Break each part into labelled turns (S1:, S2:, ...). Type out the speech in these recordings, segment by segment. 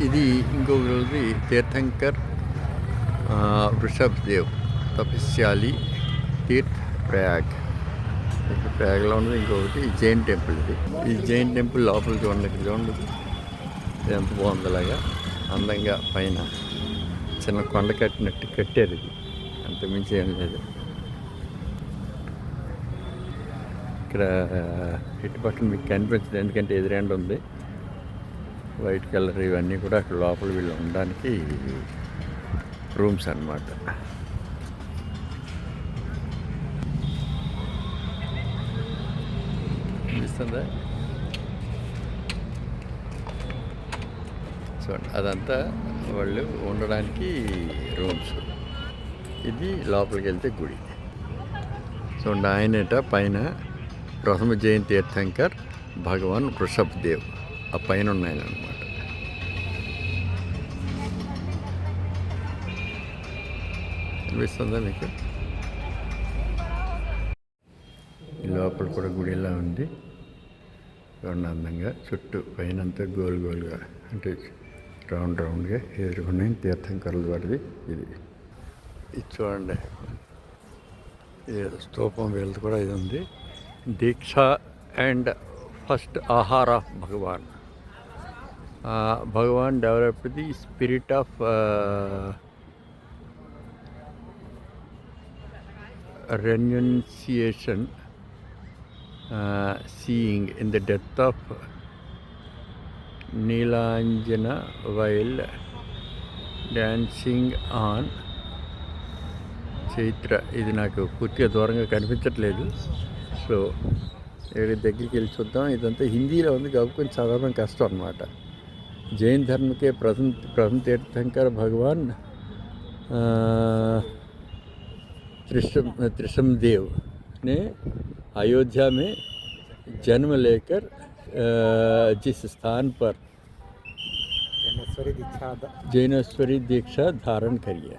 S1: ఇది ఇంకొకటి తీర్థంకర్ ఆ, వృషభ్ దేవ్ తపస్యాలి తీర్థ్ ప్రయాగ్. ప్రయాగ్లో ఉన్నది ఇంకొకటి జైన్ టెంపుల్ ఇది. ఈ జైన్ టెంపుల్ లోపల చూడండి చూడండి. ఎంత బాగుందిలాగా అందంగా పైన చిన్న కొండ కట్టినట్టు కట్టారు ఇది. అంతమించి ఏం లేదు. ఇక్కడ ఇటు పక్కన మీకు కనిపించదు ఎందుకంటే ఎదురేండి ఉంది. వైట్ కలర్ ఇవన్నీ కూడా అక్కడ లోపల వీళ్ళు ఉండడానికి రూమ్స్ అన్నమాట. ఇస్తుందా చూడండి అదంతా వాళ్ళు ఉండడానికి రూమ్స్. ఇది లోపలికి వెళ్తే గుడి. చూడండి ఆయనట పైన ప్రథమ జైన్ తీర్థంకర్ భగవాన్ వృషభ్ దేవ్. ఆ పైన ఉన్నాయన అనమాట అనిపిస్తుందా మీకు? లోపల కూడా గుడి ఇలా ఉంది. చూడండి అందంగా. చుట్టూ పైన అంతా గోల్ గోల్గా అంటే రౌండ్ రౌండ్గా ఎదుర్కొన్నాయి తీర్థంకరుల వారిది ఇది. ఇది చూడండి. ఇది స్తూపం వీళ్ళది కూడా ఇది ఉంది. దీక్ష అండ్ ఫస్ట్ ఆహార of Bhagwan Bhagwan developed the spirit of renunciation seeing in the death of Nilanjana Nilanjana dancing on Chaitra ఇది నాకు పూర్తిగా దూరంగా కనిపించట్లేదు. సో ఇక్కడ దగ్గరికి వెళ్ళి చూద్దాం. ఇదంతా హిందీలో ఉంది కాబట్టి చదవడం కష్టం అనమాట జైన్ ధర్మకే ప్రసం ప్రసం తీర్థంకర్ భగవాన్ त्रिशम त्रिशम देव ने अयोध्या में जन्म लेकर अ, जिस स्थान पर
S2: జనేశ్వరి దీక్షా
S1: జైనేశ్వరి దీక్ష ధారణ కరియా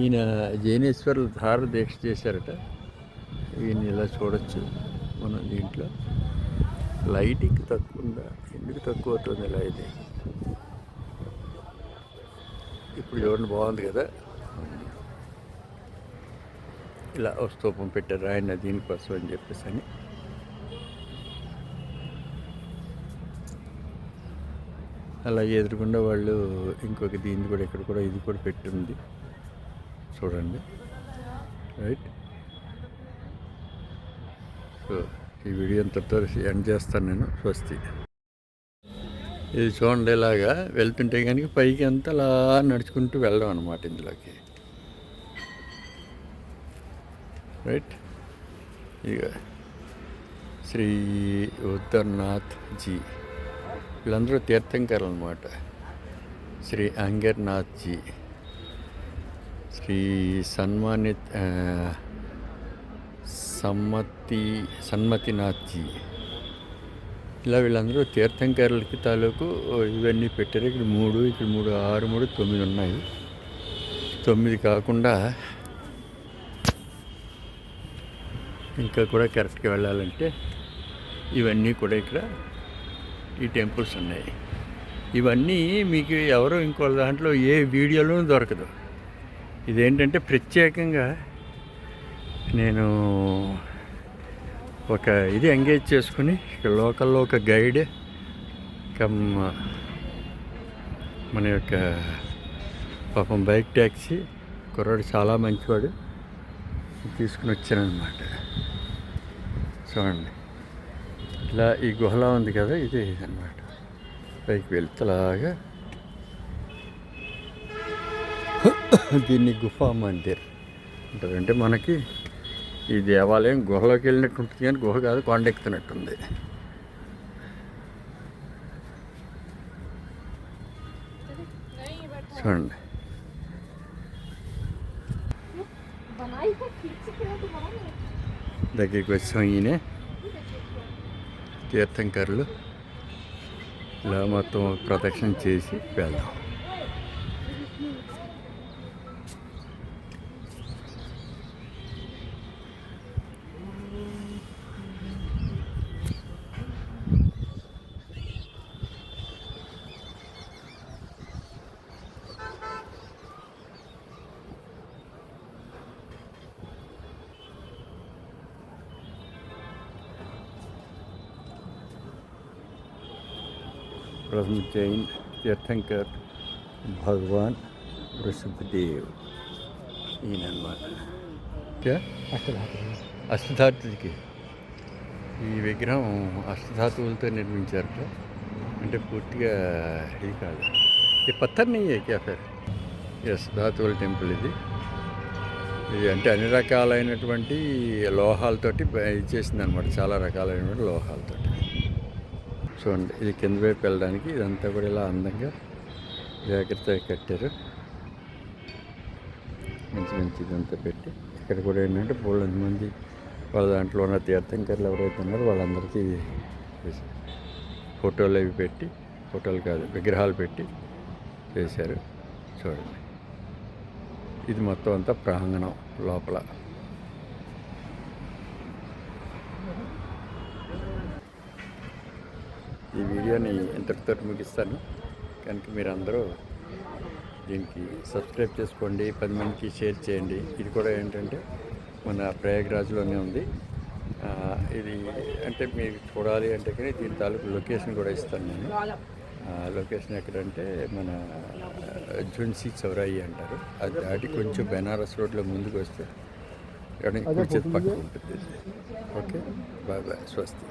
S1: ఈయన జైనేశ్వరులు ధార దీక్ష చేశారట ఈయన ఇలా చూడొచ్చు మనం దీంట్లో లైటింగ్ తక్కువ ఉందా ఎందుకు తక్కువ అవుతుంది ఇలా ఇది ఇప్పుడు చూడండి బాగుంది కదా ఇలా స్తూపం పెట్టారు ఆయన దీనికోసం అని చెప్పేసి అని. అలాగే ఎదురుకుండా వాళ్ళు ఇంకొక దీన్ని కూడా ఇక్కడ కూడా ఇది కూడా పెట్టింది. చూడండి. రైట్ సో ఈ వీడియో అంతటితో ఎండ్ చేస్తాను నేను. స్వస్తి. ఇది చూడండి ఇలాగా వెళ్తుంటే కనుక పైకి అంతా అలా నడుచుకుంటూ వెళ్ళడం అనమాట ఇందులోకి. రైట్ ఇక శ్రీ ఉత్తర్నాథ్ జీ వీళ్ళందరూ తీర్థంకర్లు అనమాట శ్రీ అంగర్నాథ్ జీ శ్రీ సన్మానిత్ సమ్మతి సన్మతినాథ్ జీ ఇలా వీళ్ళందరూ తీర్థంకరులకి తాలూకు ఇవన్నీ పెట్టారు ఇక్కడ మూడు ఇక్కడ మూడు ఆరు మూడు తొమ్మిది ఉన్నాయి తొమ్మిది కాకుండా ఇంకా కూడా కరెక్ట్గా వెళ్ళాలంటే ఇవన్నీ కూడా ఇక్కడ ఈ టెంపుల్స్ ఉన్నాయి. ఇవన్నీ మీకు ఎవరో ఇంకో దాంట్లో ఏ వీడియోలోనూ దొరకదు. ఇదేంటంటే ప్రత్యేకంగా నేను ఒక ఇది ఎంగేజ్ చేసుకుని లోకల్లో ఒక గైడ్ కమ్ మన యొక్క పాపం బైక్ ట్యాక్సీ కుర్రాడు చాలా మంచివాడు. తీసుకుని వచ్చానమాట చూడండి ఇలా ఈ గుహలా ఉంది కదా ఇది అన్నమాట పైకి వెళ్తలాగా దీన్ని గుఫా మందిర్ అంటారు అంటే మనకి ఈ దేవాలయం గుహలోకి వెళ్ళినట్టు ఉంటుంది కానీ గుహ కాదు కొండ ఎక్కుతున్నట్టుంది చూడండి
S3: बनाई है खींच के तो बना नहीं
S1: దగ్గరికి వచ్చాం ఈయన. తీర్థంకర్లు. ఇలా మొత్తం ప్రదక్షిణ చేసి వెళ్దాం. బ్రహ్మ జైన్ తీర్థంకర్ భగవాన్ వృషభదేవ్ ఈయనమాట అష్టధాతుడికి ఈ విగ్రహం అష్టధాతువులతో నిర్మించారట అంటే పూర్తిగా ఇది కాదు. ఈ పత్తర్ని క్యా ఈ అష్టధాతువుల టెంపుల్ ఇది. ఇది అంటే అన్ని రకాలైనటువంటి లోహాలతోటి ఇది చేసిందనమాట చాలా రకాలైనటువంటి లోహాలతోటి. చూడండి ఇది కింద వైపు వెళ్ళడానికి ఇదంతా కూడా ఇలా అందంగా జాగ్రత్తగా కట్టారు. మంచి మంచి ఇదంతా పెట్టి ఇక్కడ కూడా ఏంటంటే బోళ్ళ మంది వాళ్ళ దాంట్లో ఉన్న తీర్థంకర్లు ఎవరైతే ఉన్నారో వాళ్ళందరికీ ఫోటోలు అవి పెట్టి ఫోటోలు కాదు విగ్రహాలు పెట్టి చేశారు. చూడండి. ఇది మొత్తం అంతా ప్రాంగణం లోపల. ఈ వీడియోని ఇంతటితో ముగిస్తాను. కనుక మీరు అందరూ దీనికి సబ్స్క్రైబ్ చేసుకోండి పది మందికి షేర్ చేయండి. ఇది కూడా ఏంటంటే మన ప్రయాగ్రాజ్లోనే ఉంది. ఇది అంటే మీరు చూడాలి అంటే కానీ దీని తాలూకు లొకేషన్ కూడా ఇస్తాను నేను. లొకేషన్ ఎక్కడంటే మన జున్సీ చౌరాయి అంటారు. అది దాటి కొంచెం బెనారస్ రోడ్లో ముందుకు వస్తే ఇక్కడ కుడి చేతి పక్కన ఉంటుంది. ఓకే? Bye bye. స్వస్తి.